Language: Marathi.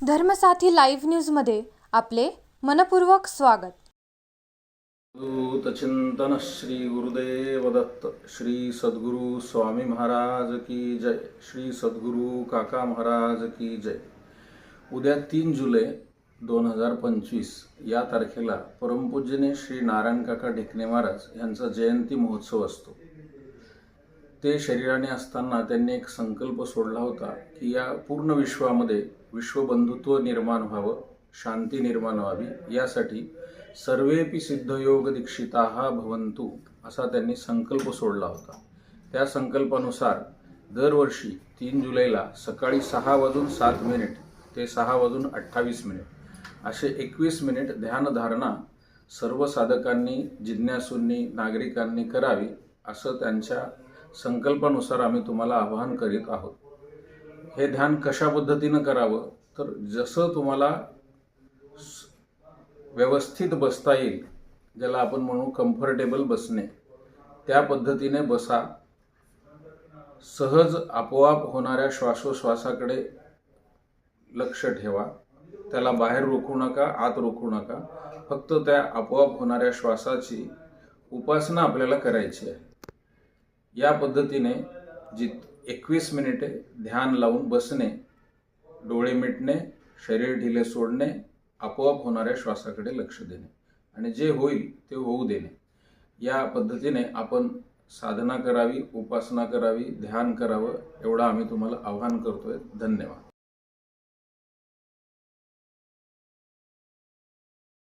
धर्मसाथी लाईव्ह न्यूजमध्ये आपले मनपूर्वक स्वागत. चिंतन श्री गुरुदेव दत्त श्री सद्गुरु स्वामी महाराज की जय श्री सद्गुरु काका महाराज की जय. उद्या तीन जुलै दोन हजार पंचवीस या तारखेला परमपूज्यने श्री नारायण काका ढेकणे महाराज यांचा जयंती महोत्सव असतो. ते शरीराने असताना त्यांनी एक संकल्प सोडला होता की या पूर्ण विश्वामध्ये विश्वबंधुत्व निर्माण व्हावं शांती निर्माण व्हावी. यासाठी सर्वेपि सिद्धयोग दीक्षिता भवंतु असा त्यांनी संकल्प सोडला होता. त्या संकल्पानुसार दरवर्षी तीन जुलैला सकाळी सहा वाजून सात मिनिट ते सहा वाजून अठ्ठावीस मिनिट असे एकवीस मिनिट ध्यानधारणा सर्व साधकांनी जिज्ञासूंनी नागरिकांनी करावी असं त्यांच्या संकल्पानुसार आम्ही तुम्हाला आवाहन करीत आहोत. हे ध्यान कशा पद्धतीनं करावं? तर जसं तुम्हाला व्यवस्थित बसता येईल ज्याला आपण म्हणू कम्फर्टेबल बसणे त्या पद्धतीने बसा. सहज आपोआप होणाऱ्या श्वासोश्वासाकडे लक्ष ठेवा. त्याला बाहेर रोखू नका आत रोखू नका. फक्त त्या आपोआप होणाऱ्या श्वासाची उपासना आपल्याला करायची आहे. या पद्धतीने जी एकवीस मिनिटे ध्यान लावून बसणे डोळे मिटणे शरीर ढिले सोडणे आपोआप होणाऱ्या श्वासाकडे लक्ष देणे आणि जे होईल ते होऊ देणे. या पद्धतीने आपण साधना करावी उपासना करावी ध्यान करावं एवढं आम्ही तुम्हाला आव्हान करतोय. धन्यवाद.